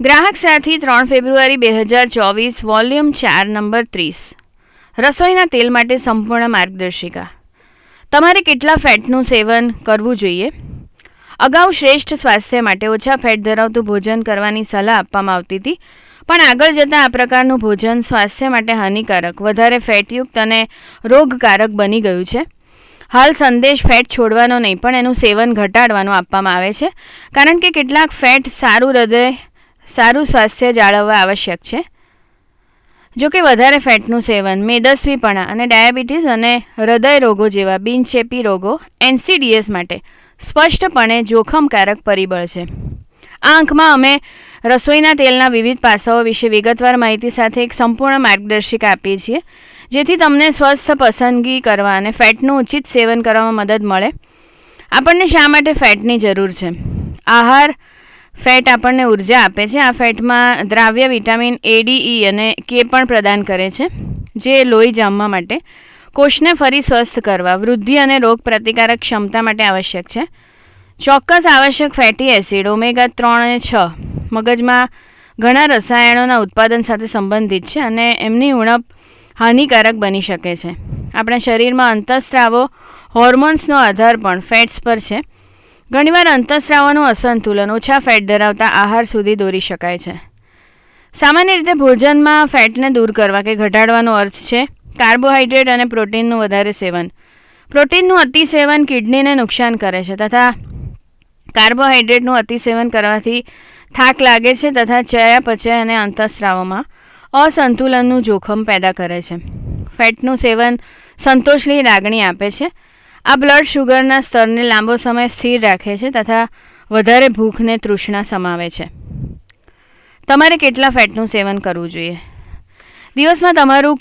ગ્રાહક સાથી ત્રણ ફેબ્રુઆરી બે હજાર ચોવીસ, વોલ્યુમ ચાર, નંબર ત્રીસ. રસોઈના તેલ માટે સંપૂર્ણ માર્ગદર્શિકા. તમારે કેટલા ફેટનું સેવન કરવું જોઈએ? અગાઉ શ્રેષ્ઠ સ્વાસ્થ્ય માટે ઓછા ફેટ ધરાવતું ભોજન કરવાની સલાહ આપવામાં આવતી હતી, પણ આગળ જતાં આ પ્રકારનું ભોજન સ્વાસ્થ્ય માટે હાનિકારક, વધારે ફેટયુક્ત અને રોગકારક બની ગયું છે. હાલ સંદેશ ફેટ છોડવાનો નહીં, પણ એનું સેવન ઘટાડવાનું આપવામાં આવે છે, કારણ કે કેટલાક ફેટ સારું હૃદય સારું સ્વાસ્થ્ય જાળવવા આવશ્યક છે. જો કે વધારે ફેટનું સેવન, મેદસ્વીપણા અને ડાયાબિટીસ અને હૃદય રોગો જેવા બિનચેપી રોગો એનસીડીએસ માટે સ્પષ્ટપણે જોખમકારક પરિબળ છે. આ અંકમાં અમે રસોઈના તેલના વિવિધ પાસાઓ વિશે વિગતવાર માહિતી સાથે એક સંપૂર્ણ માર્ગદર્શિકા આપીએ છીએ, જેથી તમને સ્વસ્થ પસંદગી કરવા અને ફેટનું ઉચિત સેવન કરવામાં મદદ મળે. આપણને શા માટે ફેટની જરૂર છે? આહાર ફેટ આપણને ઊર્જા આપે છે. આ ફેટમાં દ્રાવ્ય, વિટામિન એ ડી ઈ અને કે પણ પ્રદાન કરે છે, જે લોહી જામવા માટે. કોષને ફરી સ્વસ્થ કરવા, વૃદ્ધિ અને રોગ પ્રતિકારક ક્ષમતા માટે આવશ્યક છે. ચોક્કસ આવશ્યક ફેટી એસિડ, ઓમેગા ત્રણ અને છ, મગજમાં ઘણા રસાયણોના ઉત્પાદન સાથે સંબંધિત છે અને એમની ઉણપ હાનિકારક બની શકે છે. આપણા શરીરમાં અંતઃસ્ત્રાવો, હોર્મોન્સનો આધાર પણ ફેટ્સ પર છે. ઘણીવાર અંતઃસ્રાવનું અસંતુલન ઓછા ફેટ ધરાવતા આહાર સુધી દોરી શકાય છે. સામાન્ય રીતે ભોજનમાં ફેટને દૂર કરવા કે ઘટાડવાનો અર્થ છે કાર્બોહાઈડ્રેટ અને પ્રોટીનનું વધારે સેવન. પ્રોટીનનું અતિસેવન કિડનીને નુકસાન કરે છે તથા કાર્બોહાઈડ્રેટનું અતિસેવન કરવાથી થાક લાગે છે તથા ચયાપચય અને અંતઃસ્રાવોમાં અસંતુલનનું જોખમ પેદા કરે છે. ફેટનું સેવન સંતોષની લાગણી આપે છે આ બ્લડ શુગરના સ્તરને લાંબો સમય સ્થિર રાખે છે તથા વધારે ભૂખને તૃષ્ણા સમાવે છે. તમારે કેટલા ફેટનું સેવન કરવું જોઈએ? દિવસમાં તમારું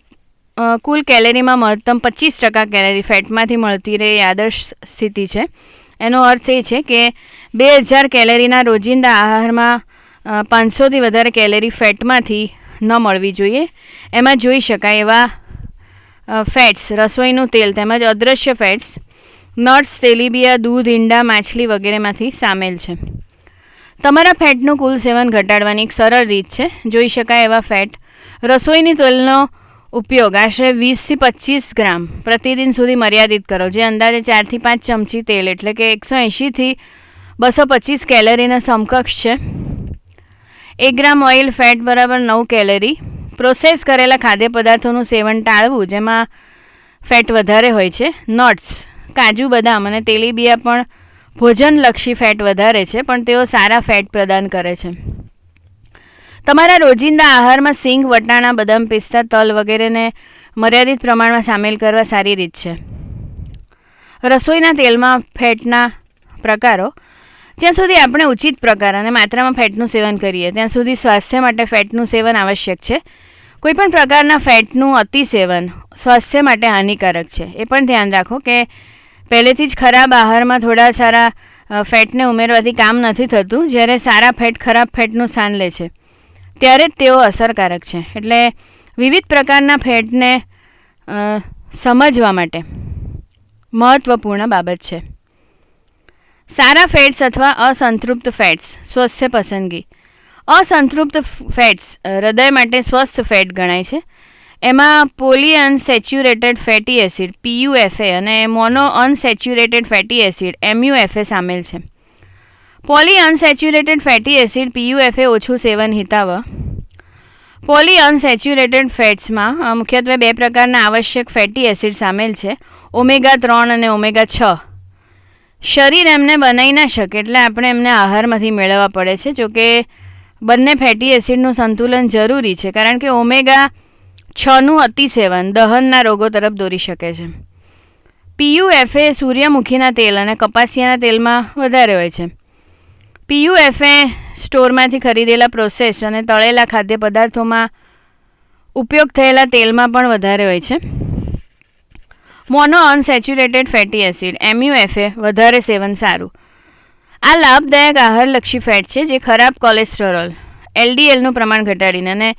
કુલ કેલેરીમાં મહત્તમ પચીસ ટકા કેલેરી ફેટમાંથી મળતી રહે એ આદર્શ સ્થિતિ છે. એનો અર્થ એ છે કે બે હજાર કેલેરીના રોજિંદા આહારમાં પાંચસોથી વધારે કેલેરી ફેટમાંથી ન મળવી જોઈએ. એમાં જોઈ શકાય એવા ફેટ્સ, રસોઈનું તેલ તેમજ અદૃશ્ય ફેટ્સ નટ્સ, તેલીબિયા, દૂધ, ઈંડા, માછલી વગેરેમાંથી સામેલ છે. તમારા ફેટનું કુલ સેવન ઘટાડવાની એક સરળ રીત છે. જોઈ શકાય એવા ફેટ. રસોઈની તેલનો ઉપયોગ આશરે વીસથી પચીસ ગ્રામ પ્રતિદિન સુધી મર્યાદિત કરો. જે અંદાજે ચારથી પાંચ ચમચી તેલ, એટલે કે એકસો એંશીથી બસો પચીસ કેલરીના સમકક્ષ છે. એક ગ્રામ ઓઇલ ફેટ બરાબર નવ કેલરી. પ્રોસેસ કરેલા ખાદ્ય પદાર્થોનું સેવન ટાળવું, જેમાં ફેટ વધારે હોય છે. નટ્સ. કાજુ બદામ અને તેલીબિયા પણ ભોજનલક્ષી ફેટ વધારે છે, પણ તેઓ સારા ફેટ પ્રદાન કરે છે. તમારા રોજિંદા આહારમાં સિંગ, વટાણા, બદામ, પિસ્તા, તલ વગેરેને મર્યાદિત પ્રમાણમાં સામેલ કરવા સારી રીત છે. રસોઈના તેલમાં ફેટના પ્રકારો. જ્યાં સુધી આપણે ઉચિત પ્રકાર અને માત્રામાં ફેટનું સેવન કરીએ, ત્યાં સુધી સ્વાસ્થ્ય માટે ફેટનું સેવન આવશ્યક છે. કોઈપણ પ્રકારના ફેટનું અતિસેવન સ્વાસ્થ્ય માટે હાનિકારક છે. એ પણ ધ્યાન રાખો કે પહેલેથી જ ખરાબ આહારમાં થોડા સારા ફેટને ઉમેરવાથી કામ નથી થતું, જ્યારે સારા ફેટ ખરાબ ફેટનું સ્થાન લે છે. ત્યારે જ તેઓ અસરકારક છે. એટલે વિવિધ પ્રકારના ફેટને સમજવા માટે મહત્ત્વપૂર્ણ બાબત છે. સારા ફેટ્સ અથવા અસંતૃપ્ત ફેટ્સ, સ્વસ્થ પસંદગી. અસંતૃપ્ત ફેટ્સ હૃદય માટે સ્વસ્થ ફેટ ગણાય છે. એમાં poly unsaturated fatty acid PUFA અને mono unsaturated fatty acid MUFA સામેલ છે. Poly unsaturated fatty acid PUFA ઓછું સેવન હિતાવ પોલી અનસેચ્યુરેટેડ ફેટ્સમાં મુખ્યત્વે બે પ્રકારના આવશ્યક ફેટી એસિડ સામેલ છે, ઓમેગા ત્રણ અને ઓમેગા છ. શરીર એમને બનાવી ના શકે એટલે આપણે એમને આહારમાંથી મેળવવા પડે છે, જોકે બંને ફેટી એસિડનું સંતુલન જરૂરી છે, કારણ કે ઓમેગા છનું અતિસેવન દહનના રોગો તરફ દોરી શકે છે. પીયુએફએ સૂર્યમુખીના તેલ અને કપાસિયાના તેલમાં વધારે હોય છે. પીયુએફએ સ્ટોરમાંથી ખરીદેલા પ્રોસેસ અને તળેલા ખાદ્ય પદાર્થોમાં ઉપયોગ થયેલા તેલમાં પણ વધારે હોય છે. Mono unsaturated fatty acid, MUFA, વધારે સેવન સારું. આ લાભદાયક આહારલક્ષી ફેટ છે જે ખરાબ કોલેસ્ટેરોલ, એલડીએલનું પ્રમાણ ઘટાડીને અને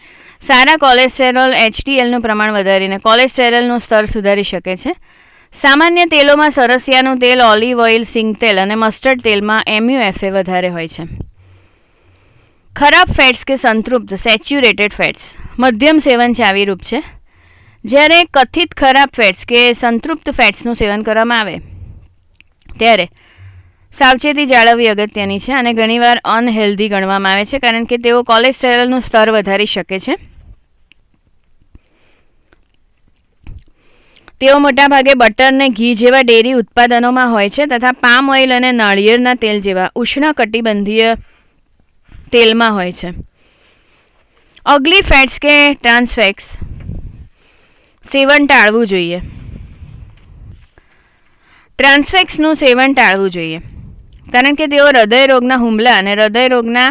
સારા કોલેસ્ટેરોલ એચડીએલનું પ્રમાણ વધારીને કોલેસ્ટેરોલનું સ્તર સુધારી શકે છે. સામાન્ય તેલોમાં સરસિયાનું તેલ, ઓલિવ ઓઇલ, સિંગ તેલ અને મસ્ટર્ડ તેલમાં એમયુએફએ વધારે હોય છે. ખરાબ ફેટ્સ કે સંતૃપ્ત, સેચ્યુરેટેડ ફેટ્સ. મધ્યમ સેવન ચાવીરૂપ છે. જ્યારે કથિત ખરાબ ફેટ્સ કે સંતૃપ્ત ફેટ્સનું સેવન કરવામાં આવે, ત્યારે સાવચેતી જાળવવી અગત્યની છે અને ઘણીવાર અનહેલ્ધી ગણવામાં આવે છે કારણ કે તેઓ કોલેસ્ટેરોલનું સ્તર વધારી શકે છે. તેઓ મોટાભાગે બટર ને ઘી જેવા ડેરી ઉત્પાદનોમાં હોય છે તથા પામ ઓઇલ અને નાળિયેરના તેલ જેવા ઉષ્ણકટિબંધીય તેલમાં હોય છે. અગલી ફેટ્સ કે ટ્રાન્સફેક્સ સેવન ટાળવું જોઈએ. ટ્રાન્સફેક્સનું સેવન ટાળવું જોઈએ. કારણ કે તેઓ હૃદયરોગના હુમલા અને હૃદયરોગના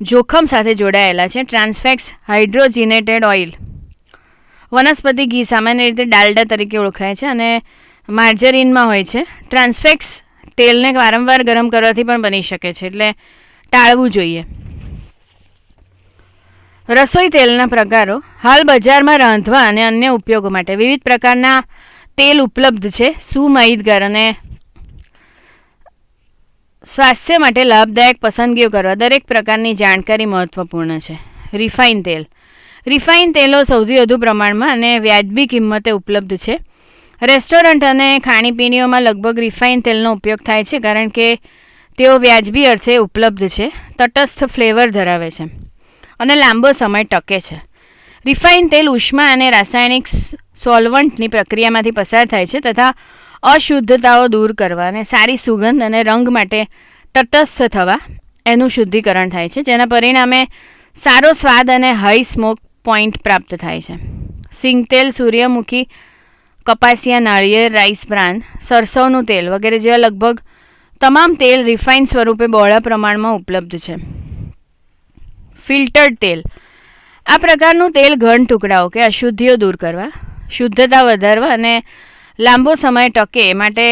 જોખમ સાથે જોડાયેલા છે. ટ્રાન્સફેક્સ હાઇડ્રોજિનેટેડ ઓઇલ વનસ્પતિ ઘી સામાન્ય રીતે ડાલડા તરીકે ઓળખાય છે અને માર્જરીનમાં હોય છે. ટ્રાન્સફેક્સ તેલને વારંવાર ગરમ કરવાથી પણ બની શકે છે, એટલે ટાળવું જોઈએ. રસોઈ તેલના પ્રકારો. હાલ બજારમાં રાંધવા અને અન્ય ઉપયોગો માટે વિવિધ પ્રકારના તેલ ઉપલબ્ધ છે. સુમાહિતગાર અને સ્વાસ્થ્ય માટે લાભદાયક પસંદગીઓ કરવા દરેક પ્રકારની જાણકારી મહત્વપૂર્ણ છે. રિફાઇન તેલ. રિફાઇન તેલો સૌથી વધુ પ્રમાણમાં અને વ્યાજબી કિંમતે ઉપલબ્ધ છે. રેસ્ટોરન્ટ અને ખાણીપીણીઓમાં લગભગ રિફાઇન તેલનો ઉપયોગ થાય છે કારણ કે તેઓ વ્યાજબી અર્થે ઉપલબ્ધ છે, તટસ્થ ફ્લેવર ધરાવે છે અને લાંબો સમય ટકે છે. રિફાઇન તેલ ઉષ્મા અને રાસાયણિક સોલ્વન્ટની પ્રક્રિયામાંથી પસાર થાય છે તથા અશુદ્ધતાઓ દૂર કરવા અને સારી સુગંધ અને રંગ માટે તટસ્થ થવા એનું શુદ્ધિકરણ થાય છે, જેના પરિણામે સારો સ્વાદ અને હાઈ સ્મોક પોઈન્ટ પ્રાપ્ત થાય છે. સિંગતેલ સૂર્યમુખી, કપાસિયા, નાળિયેર રાઈસ બ્રાન સરસવનું તેલ વગેરે જેવા લગભગ તમામ તેલ રિફાઇન સ્વરૂપે બહોળા પ્રમાણમાં ઉપલબ્ધ છે. ફિલ્ટર્ડ તેલ. આ પ્રકારનું તેલ ઘન ટુકડાઓ કે અશુદ્ધિઓ દૂર કરવા, શુદ્ધતા વધારવા અને લાંબો સમય ટકે માટે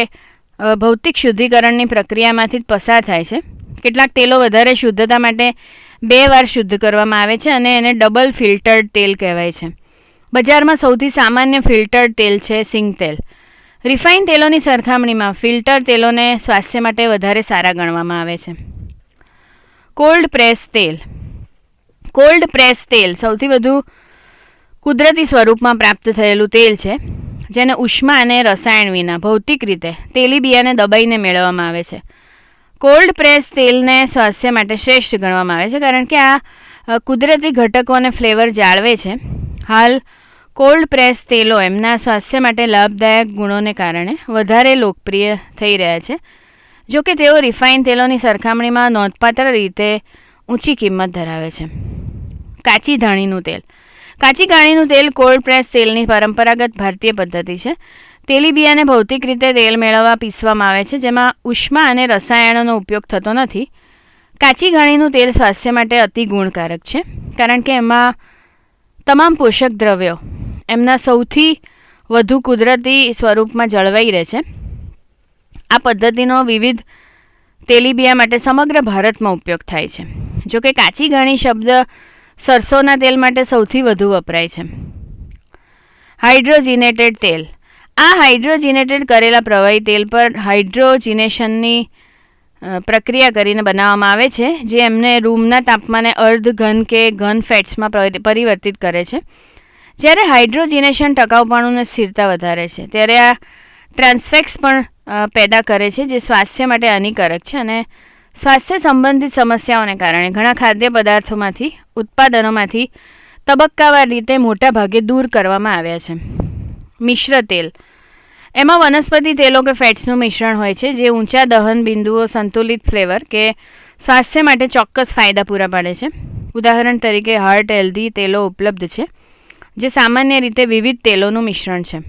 ભૌતિક શુદ્ધિકરણની પ્રક્રિયામાંથી જ પસાર થાય છે. કેટલાક તેલો વધારે શુદ્ધતા માટે બે વાર શુદ્ધ કરવામાં આવે છે અને એને ડબલ ફિલ્ટર્ડ તેલ કહેવાય છે. બજારમાં સૌથી સામાન્ય ફિલ્ટર્ડ તેલ છે સિંગ તેલ. રિફાઇન તેલોની સરખામણીમાં ફિલ્ટર તેલોને સ્વાસ્થ્ય માટે વધારે સારા ગણવામાં આવે છે. કોલ્ડ પ્રેસ તેલ. કોલ્ડ પ્રેસ તેલ સૌથી વધુ કુદરતી સ્વરૂપમાં પ્રાપ્ત થયેલું તેલ છે. જેને ઉષ્મા અને રસાયણ વિના ભૌતિક રીતે તેલીબિયાને દબાઈને મેળવવામાં આવે છે. કોલ્ડ પ્રેસ તેલને સ્વાસ્થ્ય માટે શ્રેષ્ઠ ગણવામાં આવે છે, કારણ કે આ કુદરતી ઘટકો અને ફ્લેવર જાળવે છે. હાલ, કોલ્ડ પ્રેસ તેલો એમના સ્વાસ્થ્ય માટે લાભદાયક ગુણોને કારણે વધારે લોકપ્રિય થઈ રહ્યા છે. જો કે તેઓ રિફાઇન તેલોની સરખામણીમાં નોંધપાત્ર રીતે ઊંચી કિંમત ધરાવે છે. કાચી ધાણીનું તેલ. કાચી ઘાણીનું તેલ કોલ્ડ પ્રેસ તેલની પરંપરાગત ભારતીય પદ્ધતિ છે. તેલીબિયાને ભૌતિક રીતે તેલ મેળવવા પીસવામાં આવે છે, જેમાં ઉષ્મા અને રસાયણોનો ઉપયોગ થતો નથી. કાચી ઘાણીનું તેલ સ્વાસ્થ્ય માટે અતિ ગુણકારક છે, કારણ કે એમાં તમામ પોષક દ્રવ્યો એમના સૌથી વધુ કુદરતી સ્વરૂપમાં જળવાઈ રહે છે. આ પદ્ધતિનો વિવિધ તેલીબિયા માટે સમગ્ર ભારતમાં ઉપયોગ થાય છે. જોકે કાચી ઘાણી શબ્દ સરસોના તેલ માટે સૌથી વધુ વપરાય છે. હાઇડ્રોજિનેટેડ તેલ. આ હાઇડ્રોજિનેટેડ કરેલા પ્રવાહી તેલ પર હાઇડ્રોજિનેશનની પ્રક્રિયા કરીને બનાવવામાં આવે છે, જે એમને રૂમના તાપમાને અર્ધ ઘન કે ઘન ફેટ્સમાં પરિવર્તિત કરે છે. જ્યારે હાઇડ્રોજિનેશન ટકાઉપણુંને સ્થિરતા વધારે છે, ત્યારે આ ટ્રાન્સફેક્સ પણ પેદા કરે છે, જે સ્વાસ્થ્ય માટે હાનિકારક છે અને સ્વાસ્થ્ય સંબંધિત સમસ્યાઓને કારણે ઘણા ખાદ્ય પદાર્થોમાંથી, ઉત્પાદનોમાંથી તબક્કાવાર રીતે મોટા ભાગે દૂર કરવામાં આવ્યા છે. મિશ્ર તેલ. એમાં વનસ્પતિ તેલો કે ફેટ્સનું મિશ્રણ હોય છે, જે ઊંચા દહન બિંદુઓ સંતુલિત ફ્લેવર કે સ્વાસ્થ્ય માટે ચોક્કસ ફાયદા પૂરા પાડે છે. ઉદાહરણ તરીકે, હાર્ટ હેલ્ધી તેલો ઉપલબ્ધ છે, જે સામાન્ય રીતે વિવિધ તેલોનું મિશ્રણ છે.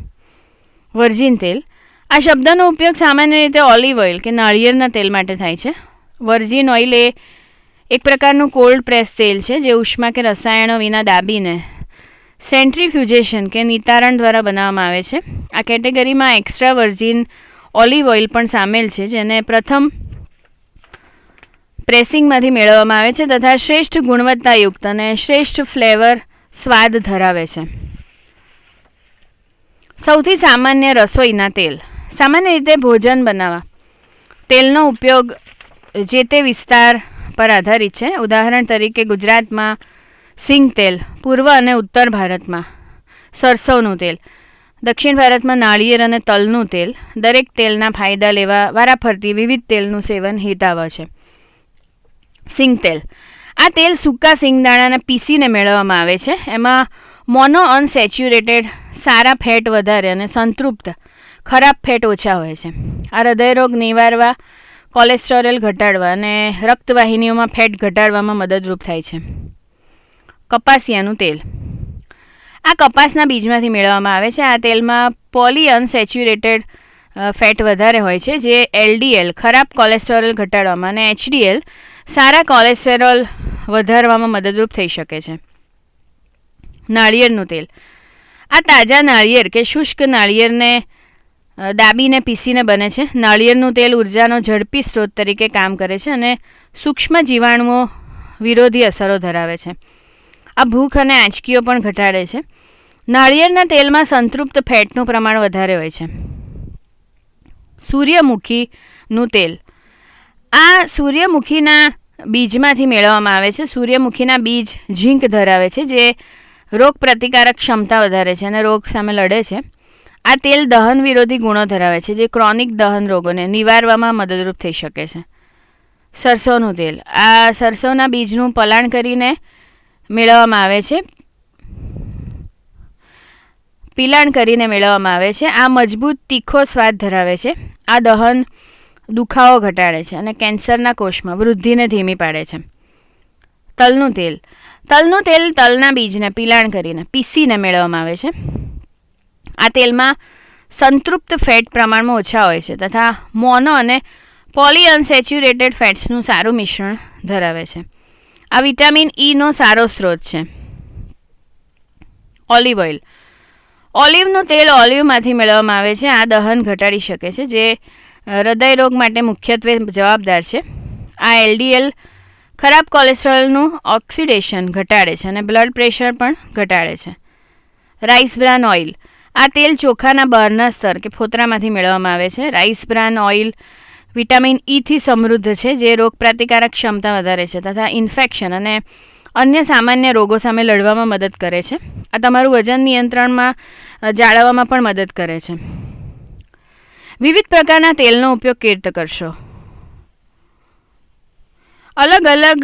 વર્જિન તેલ. આ શબ્દનો ઉપયોગ સામાન્ય રીતે ઓલિવ ઓઇલ કે નાળિયેરના તેલ માટે થાય છે. વર્જિન ઓઇલ એ એક પ્રકારનું કોલ્ડ પ્રેસ તેલ છે, જે ઉષ્મા કે રસાયણો વિના દાબીને સેન્ટ્રીફ્યુજેશન કે નિતારણ દ્વારા બનાવવામાં આવે છે. આ કેટેગરીમાં એક્સ્ટ્રા વર્જિન ઓલિવ ઓઇલ પણ સામેલ છે, જેને પ્રથમ પ્રેસિંગમાંથી મેળવવામાં આવે છે તથા શ્રેષ્ઠ ગુણવત્તાયુક્ત અને શ્રેષ્ઠ ફ્લેવર સ્વાદ ધરાવે છે. સૌથી સામાન્ય રસોઈના તેલ. સામાન્ય રીતે ભોજન બનાવવા. તેલનો ઉપયોગ જે તે વિસ્તાર પર આધારિત છે. ઉદાહરણ તરીકે ગુજરાતમાં સિંગ તેલ, પૂર્વ અને ઉત્તર ભારતમાં સરસવનું તેલ, દક્ષિણ ભારતમાં નાળિયેર અને તલનું તેલ, દરેક તેલના ફાયદા લેવા વારાફરતી વિવિધ તેલનું સેવન હિતાવ છે. સિંગ તેલ. આ તેલ સૂકા સિંગદાણાને પીસીને મેળવવામાં આવે છે. એમાં મોનો અનસેચ્યુરેટેડ સારા ફેટ વધારે અને સંતૃપ્ત ખરાબ ફેટ ઓછા હોય છે. આ હૃદયરોગ નિવારવા કોલેસ્ટેરોલ ઘટાડવા અને રક્તવાહિનીઓમાં ફેટ ઘટાડવામાં મદદરૂપ થાય છે. કપાસિયાનું તેલ. આ કપાસના બીજમાંથી મેળવવામાં આવે છે. આ તેલમાં પોલી અનસેચ્યુરેટેડ ફેટ વધારે હોય છે, જે એલડીએલ, ખરાબ કોલેસ્ટ્રોલ ઘટાડવામાં અને એચડીએલ, સારા કોલેસ્ટેરોલ વધારવામાં મદદરૂપ થઈ શકે છે. નાળિયેરનું તેલ. આ તાજા નાળિયેર કે શુષ્ક નાળિયેરને દાબીને પીસીને બને છે. નાળિયેરનું તેલ ઉર્જાનો ઝડપી સ્ત્રોત તરીકે કામ કરે છે અને સૂક્ષ્મ જીવાણુઓ વિરોધી અસરો ધરાવે છે. આ ભૂખ અને આંચકીઓ પણ ઘટાડે છે. નાળિયેરના તેલમાં સંતૃપ્ત ફેટનું પ્રમાણ વધારે હોય છે. સૂર્યમુખીનું તેલ. આ સૂર્યમુખીના બીજમાંથી મેળવવામાં આવે છે. સૂર્યમુખીના બીજ ઝીંક ધરાવે છે, જે રોગ પ્રતિકારક ક્ષમતા વધારે છે અને રોગ સામે લડે છે. આ તેલ દહન વિરોધી ગુણો ધરાવે છે, જે ક્રોનિક દહન રોગોને નિવારવામાં મદદરૂપ થઈ શકે છે. સરસોનું તેલ. આ સરસોના બીજનું પલાણ કરીને મેળવવામાં આવે છે. પીલાણ કરીને મેળવવામાં આવે છે. આ મજબૂત, તીખો સ્વાદ ધરાવે છે. આ દહન દુખાવો ઘટાડે છે અને કેન્સરના કોષમાં વૃદ્ધિને ધીમી પાડે છે. તલનું તેલ. તલનું તેલ તલના બીજને પીલાણ કરીને, પીસીને મેળવવામાં આવે છે. આ તેલમાં સંતૃપ્ત ફેટ પ્રમાણમાં ઓછા હોય છે તથા મોનો અને પોલી અનસેચ્યુરેટેડ ફેટ્સનું સારું મિશ્રણ ધરાવે છે. આ વિટામિન ઈનો સારો સ્ત્રોત છે. Olive oil. ઓલિવનું તેલ ઓલિવમાંથી મેળવવામાં આવે છે. આ દહન ઘટાડી શકે છે, જે હૃદય રોગ માટે મુખ્યત્વે જવાબદાર છે. આ એલડીએલ ખરાબ કોલેસ્ટ્રોલનું ઓક્સિડેશન ઘટાડે છે અને બ્લડ પ્રેશર પણ ઘટાડે છે. Rice bran oil. આ તેલ ચોખાના બહારના સ્તર કે ફોતરામાંથી મેળવવામાં આવે છે. રાઈસ બ્રાન ઓઇલ વિટામિન ઈથી સમૃદ્ધ છે, જે રોગ પ્રતિકારક ક્ષમતા વધારે છે તથા ઇન્ફેક્શન અને અન્ય સામાન્ય રોગો સામે લડવામાં મદદ કરે છે. આ તમારું વજન નિયંત્રણમાં જાળવવામાં પણ મદદ કરે છે. વિવિધ પ્રકારના તેલનો ઉપયોગ કેવી રીતે કરશો? અલગ અલગ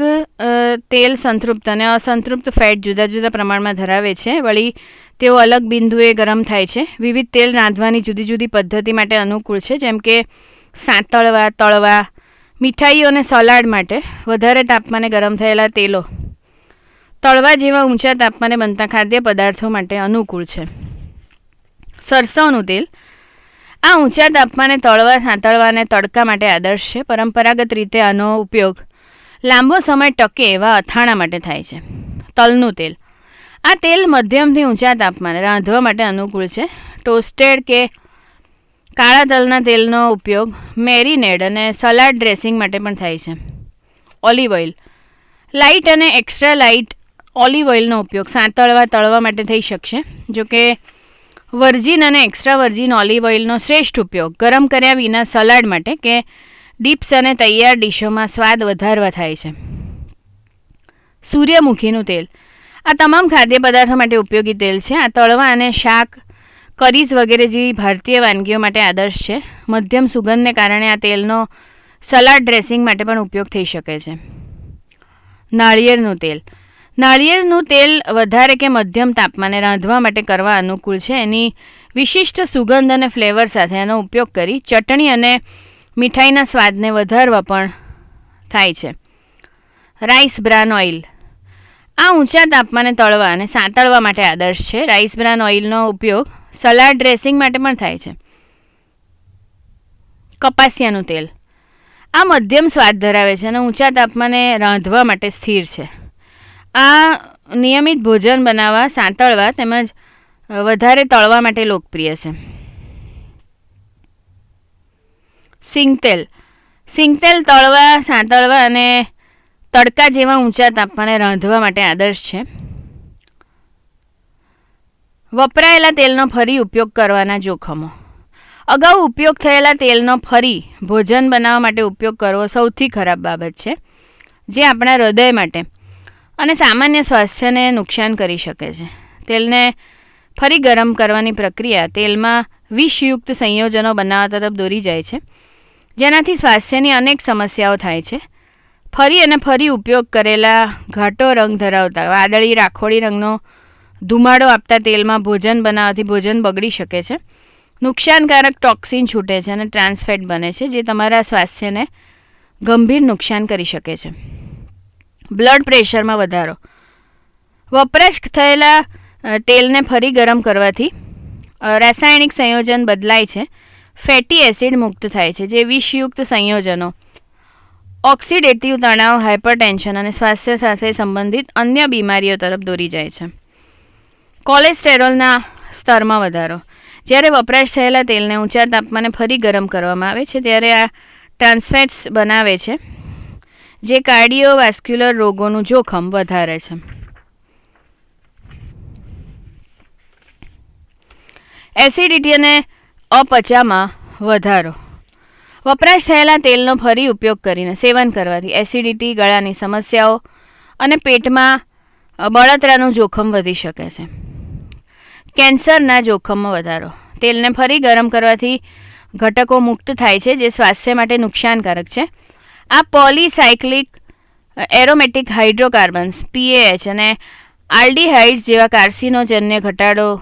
તેલ સંતૃપ્ત અને અસંતૃપ્ત ફેટ જુદા જુદા પ્રમાણમાં ધરાવે છે. વળી તેઓ અલગ બિંદુએ ગરમ થાય છે. વિવિધ તેલ રાંધવાની જુદી જુદી પદ્ધતિ માટે અનુકૂળ છે, જેમ કે સાંતળવા, તળવા, મીઠાઈઓ અને સલાડ માટે વધારે તાપમાને ગરમ થયેલા તેલો. તળવા જેવા ઊંચા તાપમાને બનતા ખાદ્ય પદાર્થો માટે અનુકૂળ છે. સરસવનું તેલ. આ ઊંચા તાપમાને તળવા, સાંતળવા અને તડકા માટે આદર્શ છે. પરંપરાગત રીતે આનો ઉપયોગ લાંબો સમય ટકે એવા અથાણા માટે થાય છે. તલનું તેલ. આ તેલ મધ્યમથી ઊંચા તાપમાને રાંધવા માટે અનુકૂળ છે. ટોસ્ટેડ કે કાળા તલના તેલનો ઉપયોગ મેરીનેડ અને સલાડ ડ્રેસિંગ માટે પણ થાય છે. ઓલિવ ઓઇલ લાઇટ અને એક્સ્ટ્રા લાઇટ ઓલિવ ઓઇલનો ઉપયોગ સાંતળવા, તળવા માટે થઈ શકશે. જોકે વર્જિન અને એક્સ્ટ્રા વર્જિન ઓલિવ ઓઇલનો શ્રેષ્ઠ ઉપયોગ ગરમ કર્યા વિના સલાડ માટે કે ડીપ્સ અને તૈયાર ડીશોમાં સ્વાદ વધારવા થાય છે. સૂર્યમુખીનું તેલ. આ તમામ ખાદ્ય પદાર્થો માટે ઉપયોગી તેલ છે. આ તળવા અને શાક, કરીઝ વગેરે જેવી ભારતીય વાનગીઓ માટે આદર્શ છે. મધ્યમ સુગંધને કારણે આ તેલનો સલાડ ડ્રેસિંગ માટે પણ ઉપયોગ થઈ શકે છે. નાળિયેરનું તેલ. નાળિયેરનું તેલ વધારે કે મધ્યમ તાપમાને રાંધવા માટે કરવા અનુકૂળ છે. એની વિશિષ્ટ સુગંધ અને ફ્લેવર સાથે એનો ઉપયોગ કરી ચટણી અને મીઠાઈના સ્વાદને વધારવા પણ થાય છે. Rice bran oil. આ ઊંચા તાપમાને તળવા અને સાંતળવા માટે આદર્શ છે. રાઈસ બ્રાન ઓઇલનો ઉપયોગ સલાડ ડ્રેસિંગ માટે પણ થાય છે. કપાસિયાનું તેલ. આ મધ્યમ સ્વાદ ધરાવે છે અને ઊંચા તાપમાને રાંધવા માટે સ્થિર છે. આ નિયમિત ભોજન બનાવવા, સાંતળવા તેમજ વધારે તળવા માટે લોકપ્રિય છે. સિંગતેલ. સિંગતેલ તળવા, સાંતળવા અને તડકા જેવા ઊંચા તાપમાને રાંધવા માટે આદર્શ છે. વપરાયેલા તેલનો ફરી ઉપયોગ કરવાના જોખમો. અગાઉ ઉપયોગ થયેલા તેલનો ફરી ભોજન બનાવવા માટે ઉપયોગ કરવો સૌથી ખરાબ બાબત છે, જે આપણા હૃદય માટે અને સામાન્ય સ્વાસ્થ્યને નુકસાન કરી શકે છે. તેલને ફરી ગરમ કરવાની પ્રક્રિયા તેલમાં વિષયુક્ત સંયોજનો બનાવવા તરફ દોરી જાય છે, જેનાથી સ્વાસ્થ્યની અનેક સમસ્યાઓ થાય છે. ફરી અને ફરી ઉપયોગ કરેલા ઘાટો રંગ ધરાવતા. વાદળી, રાખોડી રંગનો ધુમાડો આપતા તેલમાં ભોજન બનાવવાથી ભોજન બગડી શકે છે. નુકસાનકારક ટોક્સિન છૂટે છે અને ટ્રાન્સફેટ બને છે, જે તમારા સ્વાસ્થ્યને ગંભીર નુકસાન કરી શકે છે. બ્લડ પ્રેશરમાં વધારો. વપરાશ થયેલા તેલને ફરી ગરમ કરવાથી રાસાયણિક સંયોજન બદલાય છે. ફેટી એસિડ મુક્ત થાય છે, જે વિષયુક્ત સંયોજનો ઓક્સિડેટિવ તણાવ હાઇપરટેન્શન અને સ્વાસ્થ્ય સાથે સંબંધિત અન્ય બીમારીઓ તરફ દોરી જાય છે. કોલેસ્ટેરોલના સ્તરમાં વધારો. જ્યારે વપરાશ થયેલા તેલને ઊંચા તાપમાને ફરી ગરમ કરવામાં આવે છે, ત્યારે આ ટ્રાન્સફેટ્સ બનાવે છે, જે કાર્ડિયોવાસ્ક્યુલર રોગોનું જોખમ વધારે છે. એસિડિટી અને અપચામાં વધારો. વપરાશ થયેલા તેલનો ફરી ઉપયોગ કરીને સેવન કરવાથી એસિડિટી, ગળાની સમસ્યાઓ અને પેટમાં બળતરાનું જોખમ વધી શકે છે. કેન્સરના જોખમમાં વધારો. તેલને ફરી ગરમ કરવાથી ઘટકો મુક્ત થાય છે, જે સ્વાસ્થ્ય માટે નુકસાનકારક છે. આ પોલીસાયક્લિક એરોમેટિક હાઇડ્રોકાર્બન્સ, પીએએચ અને આલ્ડીહાઇડ્સ જેવા કાર્સિનોજન્ય ઘટાડો,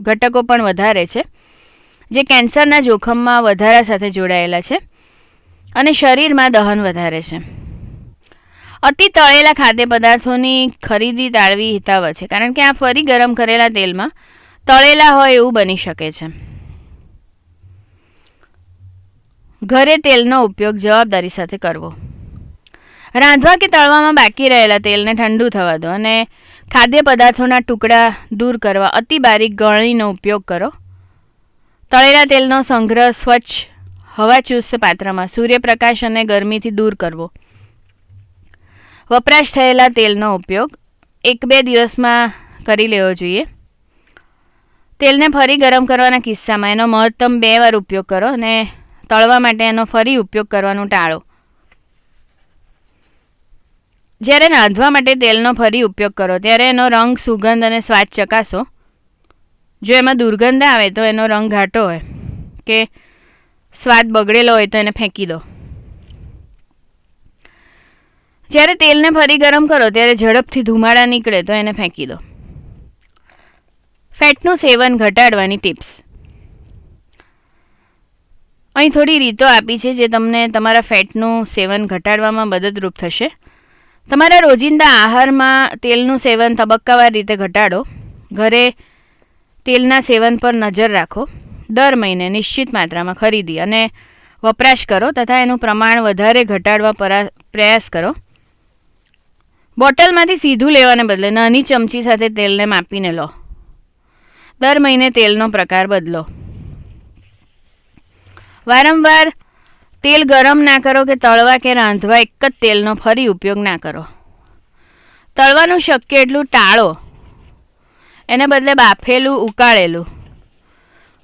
ઘટકો પણ વધારે છે. જે કેન્સરના જોખમમાં વધારા સાથે જોડાયેલા છે અને શરીરમાં દહન વધારે છે. અતિ તળેલા ખાદ્ય પદાર્થોની ખરીદી ટાળવી હિતાવહ છે, કારણ કે આ ફરી ગરમ કરેલા તેલમાં તળેલા હોય એવું બની શકે છે. ઘરે તેલનો ઉપયોગ જવાબદારી સાથે કરવો. રાંધવા કે તળવામાં બાકી રહેલા તેલને ઠંડુ થવા દો અને ખાદ્ય પદાર્થોના ટુકડા દૂર કરવા અતિ બારીક ગળણીનો ઉપયોગ કરો. તળેલા તેલનો સંગ્રહ સ્વચ્છ હવાચુસ્ત પાત્રમાં સૂર્યપ્રકાશ અને ગરમીથી દૂર કરવો. વપરાશ થયેલા તેલનો ઉપયોગ એક બે દિવસમાં કરી લેવો જોઈએ. તેલને ફરી ગરમ કરવાના કિસ્સામાં એનો મહત્તમ બે વાર ઉપયોગ કરો અને તળવા માટે એનો ફરી ઉપયોગ કરવાનું ટાળો. જ્યારે રાંધવા માટે તેલનો ફરી ઉપયોગ કરો, ત્યારે એનો રંગ, સુગંધ અને સ્વાદ ચકાસો. જો એમાં દુર્ગંધ આવે તો એનો રંગ ઘાટો હોય કે સ્વાદ બગડેલો હોય તો એને ફેંકી દો. જ્યારે તેલને ફરી ગરમ કરો, ત્યારે ઝડપથી ધુમાડા નીકળે તો એને ફેંકી દો. ફેટનું સેવન ઘટાડવાની ટિપ્સ. અહીં થોડી રીતો આપી છે જે તમને તમારા ફેટનું સેવન ઘટાડવામાં મદદરૂપ થશે. તમારા રોજિંદા આહારમાં તેલનું સેવન તબક્કાવાર રીતે ઘટાડો. ઘરે તેલના સેવન પર નજર રાખો. દર મહિને નિશ્ચિત માત્રામાં ખરીદી અને વપરાશ કરો તથા એનું પ્રમાણ વધારે ઘટાડવા પરા- પ્રયાસ કરો. બોટલમાંથી સીધું લેવાને બદલે નાની ચમચી સાથે તેલને માપીને લો. દર મહિને તેલનો પ્રકાર બદલો. વારંવાર તેલ ગરમ ના કરો કે તળવા કે રાંધવા એક જ તેલનો ફરી ઉપયોગ ના કરો. તળવાનું શક્ય એટલું ટાળો. એને બદલે બાફેલું, ઉકાળેલું.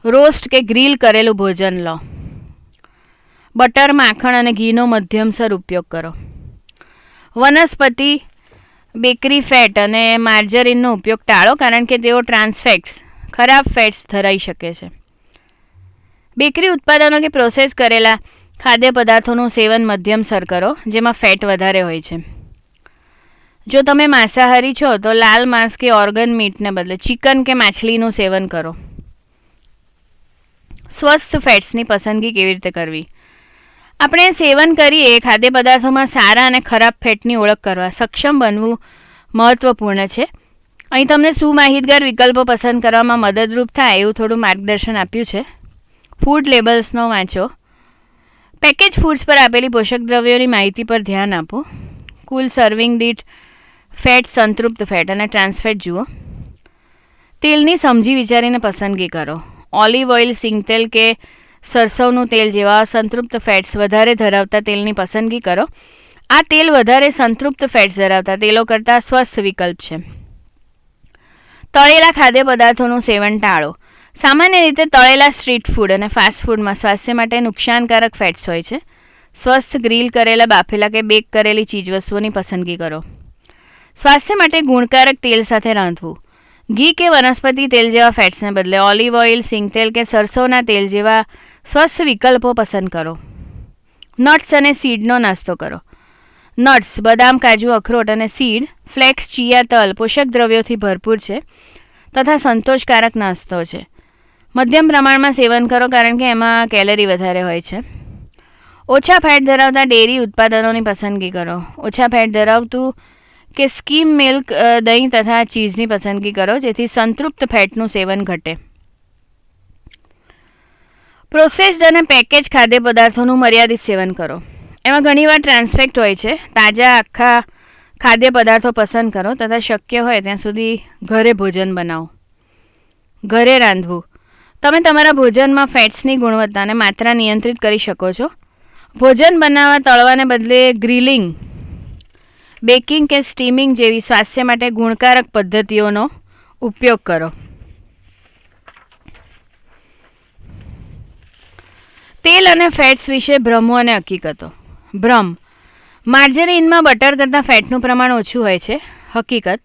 રોસ્ટ કે ગ્રીલ કરેલું ભોજન લો. બટર, માખણ અને ઘીનો મધ્યમસર ઉપયોગ કરો. વનસ્પતિ, બેકરી ફેટ અને માર્જરીનનો ઉપયોગ ટાળો કારણ કે તેઓ ટ્રાન્સફેક્ટ્સ ખરાબ ફેટ્સ ધરાઈ શકે છે. બેકરી ઉત્પાદનો કે પ્રોસેસ કરેલા ખાદ્ય પદાર્થોનું સેવન મધ્યમસર કરો, જેમાં ફેટ વધારે હોય છે. જો તમે માંસાહારી છો, તો લાલ માંસ કે ઓર્ગન મીટને બદલે ચિકન કે માછલીનું સેવન કરો. સ્વસ્થ ફેટ્સની પસંદગી કેવી રીતે કરવી? આપણે સેવન કરીએ ખાદ્ય પદાર્થોમાં સારા અને ખરાબ ફેટની ઓળખ કરવા. સક્ષમ બનવું મહત્ત્વપૂર્ણ છે. અહીં તમને શું માહિતગાર વિકલ્પો પસંદ કરવામાં મદદરૂપ થાય એવું થોડું માર્ગદર્શન આપ્યું છે. ફૂડ લેબલ્સનો વાંચો. પેકેજ ફૂડ્સ પર આપેલી પોષક દ્રવ્યોની માહિતી પર ધ્યાન આપો. કુલ સર્વિંગ દીઠ ફેટ સંતૃપ્ત ફેટ અને ટ્રાન્સફેટ જુઓ. તેલની સમજી વિચારીને પસંદગી કરો. ઓલિવ ઓઇલ સિંગતેલ કે સરસવનું તેલ જેવા સંતૃપ્ત ફેટ્સ વધારે ધરાવતા તેલની પસંદગી કરો. આ તેલ વધારે સંતૃપ્ત ફેટ્સ ધરાવતા તેલો કરતાં સ્વસ્થ વિકલ્પ છે. તળેલા ખાદ્ય પદાર્થોનું સેવન ટાળો. સામાન્ય રીતે તળેલા સ્ટ્રીટ ફૂડ અને ફાસ્ટ ફૂડમાં સ્વાસ્થ્ય માટે નુકસાનકારક ફેટ્સ હોય છે. સ્વસ્થ ગ્રીલ કરેલા બાફેલા કે બેક કરેલી ચીજવસ્તુઓની પસંદગી કરો. સ્વાસ્થ્ય માટે ગુણકારક તેલ સાથે રાંધવું. ઘી કે વનસ્પતિ તેલ જેવા ફેટ્સને બદલે ઓલિવ ઓઇલ સિંગતેલ કે સરસોના તેલ જેવા સ્વસ્થ વિકલ્પો પસંદ કરો. નટ્સ અને સીડનો નાસ્તો કરો. નટ્સ, બદામ, કાજુ, અખરોટ અને સીડ, ફ્લેક્સ, ચિયા, તલ, પોષક દ્રવ્યોથી ભરપૂર છે તથા સંતોષકારક નાસ્તો છે. મધ્યમ પ્રમાણમાં સેવન કરો કારણ કે એમાં કેલરી વધારે હોય છે. ઓછા ફેટ ધરાવતા ડેરી ઉત્પાદનોની પસંદગી કરો. ઓછા ફેટ ધરાવતું કે સ્કીમ મિલ્ક દહીં તથા ચીઝની પસંદગી કરો જેથી સંતૃપ્ત ફેટનું સેવન ઘટે. પ્રોસેસ્ડ અને પેકેજ ખાદ્ય પદાર્થોનું મર્યાદિત સેવન કરો. એમાં ઘણીવાર ટ્રાન્સફેક્ટ હોય છે. તાજા આખા ખાદ્ય પદાર્થો પસંદ કરો તથા શક્ય હોય ત્યાં સુધી ઘરે ભોજન બનાવો. ઘરે રાંધવું. તમે તમારા ભોજનમાં ફેટ્સની ગુણવત્તાને માત્રા નિયંત્રિત કરી શકો છો. ભોજન બનાવવા તળવાને બદલે ગ્રીલિંગ બેકિંગ કે સ્ટીમિંગ જેવી સ્વાસ્થ્ય માટે ગુણકારક પદ્ધતિઓનો ઉપયોગ કરો. તેલ અને ફેટ્સ વિશે ભ્રમો અને હકીકતો. ભ્રમ. માર્જરીનમાં બટર કરતાં ફેટનું પ્રમાણ ઓછું હોય છે. હકીકત.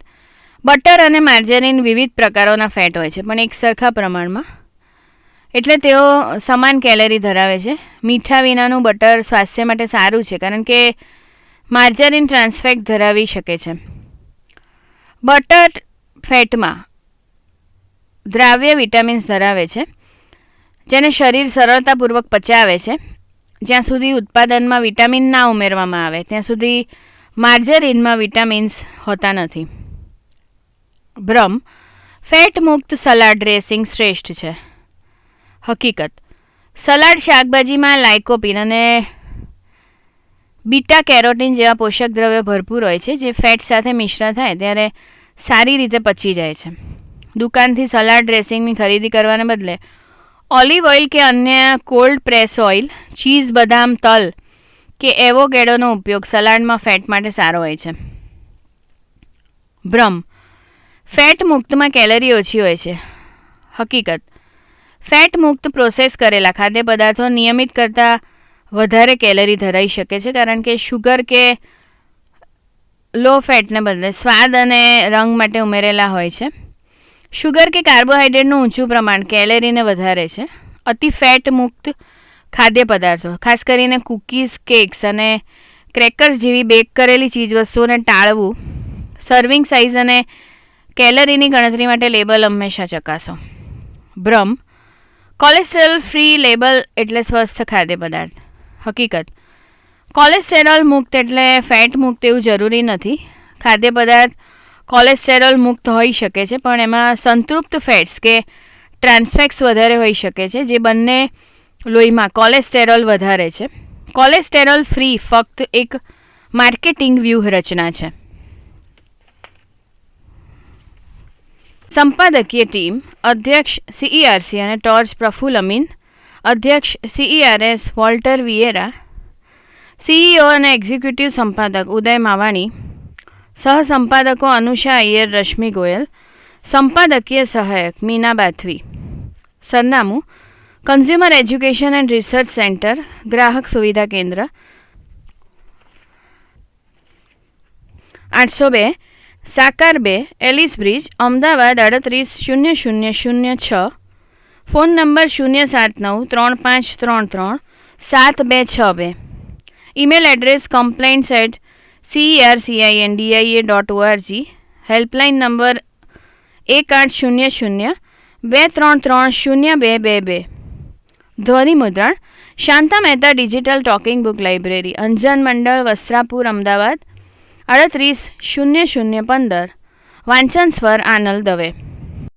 બટર અને માર્જરીન વિવિધ પ્રકારોના ફેટ હોય છે, પણ એક સરખા પ્રમાણમાં. એટલે તેઓ સમાન કેલરી ધરાવે છે. મીઠા વિનાનું બટર સ્વાસ્થ્ય માટે સારું છે, કારણ કે માર્જરીન ટ્રાન્સફેક્ટ ધરાવી શકે છે. બટર ફેટમાં દ્રાવ્ય વિટામિન્સ ધરાવે છે, જેને શરીર સરળતાપૂર્વક પચાવે છે. જ્યાં સુધી ઉત્પાદનમાં વિટામિન ના ઉમેરવામાં આવે, ત્યાં સુધી માર્જરીનમાં વિટામિન્સ હોતા નથી. ભ્રમ ફેટ મુક્ત સલાડ ડ્રેસિંગ શ્રેષ્ઠ છે. હકીકત, સલાડ શાકભાજીમાં લાઇકોપિન અને બીટા કેરોટીન જેવા પોષક દ્રવ્યો ભરપૂર હોય છે, જે ફેટ સાથે મિશ્ર થાય ત્યારે સારી રીતે પચી જાય છે. દુકાનથી સલાડ ડ્રેસિંગની ખરીદી કરવાને બદલે ઓલિવ ઓઇલ કે અન્ય કોલ્ડ પ્રેસ ઓઇલ, ચીઝ, બદામ, તલ કે એવોકેડોનો ઉપયોગ સલાડમાં ફેટ માટે સારો હોય છે. ભ્રમ ફેટ મુક્તમાં કેલરી ઓછી હોય છે. હકીકત. ફેટ મુક્ત પ્રોસેસ કરેલા ખાદ્ય પદાર્થો નિયમિત કરતાં વધારે કેલરી ધરાવી શકે છે, કારણ કે શુગર કે લો ફેટને બદલે સ્વાદ અને રંગ માટે ઉમેરેલા હોય છે. શુગર કે કાર્બોહાઈડ્રેટનું ઊંચું પ્રમાણ કેલેરીને વધારે છે. અતિ ફેટ મુક્ત ખાદ્ય પદાર્થો, ખાસ કરીને કૂકીઝ કેક્સ અને ક્રેકર્સ જેવી બેક કરેલી ચીજવસ્તુઓને ટાળવું સર્વિંગ સાઇઝ અને કેલરીની ગણતરી માટે લેબલ હંમેશા ચકાસો. ભ્રમ કોલેસ્ટ્રોલ ફ્રી લેબલ એટલે સ્વસ્થ ખાદ્ય પદાર્થ. હકીકત. કોલેસ્ટેરોલ મુક્ત એટલે ફેટ મુક્ત એવું જરૂરી નથી. ખાદ્ય પદાર્થ કોલેસ્ટેરોલ મુક્ત હોઈ શકે છે, પણ એમાં સંતૃપ્ત ફેટ્સ કે ટ્રાન્સફેક્સ વધારે હોઈ શકે છે, જે બંને લોહીમાં કોલેસ્ટેરોલ વધારે છે. કોલેસ્ટેરોલ ફ્રી ફક્ત એક માર્કેટિંગ વ્યૂહરચના છે. સંપાદકીય ટીમ અધ્યક્ષ સીઈઆરસી અને ટોર્ચ પ્રફુલ અમીન અધ્યક્ષ સીઈઆરએસ વોલ્ટર વિયેરા સીઈઓ અને એક્ઝિક્યુટિવ સંપાદક ઉદય માવાણી, સહસંપાદકો અનુષા અય્યર રશ્મિ ગોયલ, સંપાદકીય સહાયક મીના બાથવી, સરનામું consumer education and research centre ગ્રાહક સુવિધા કેન્દ્ર, આઠસો બે, સાકાર બે, એલિસ બ્રિજ, અમદાવાદ, આડત્રીસ, શૂન્ય શૂન્ય શૂન્ય છ ફોન નંબર શૂન્ય સાત નવ ત્રણ પાંચ ત્રણ ત્રણ સાત બે છ બે. Email address complaints at સીઆરસીઆઈએનડીઆઈએ dot ORG helpline number એક આઠ શૂન્ય શૂન્ય બે ત્રણ ત્રણ શૂન્ય બે બે બે. ધ્વનિ મુદ્રણ, Shanta Mehta digital talking book library Anjan Mandal, Vastrapur, Ahmedabad, અડત્રીસ શૂન્ય શૂન્ય પંદર. વાંચન સ્વર આનલ દવે.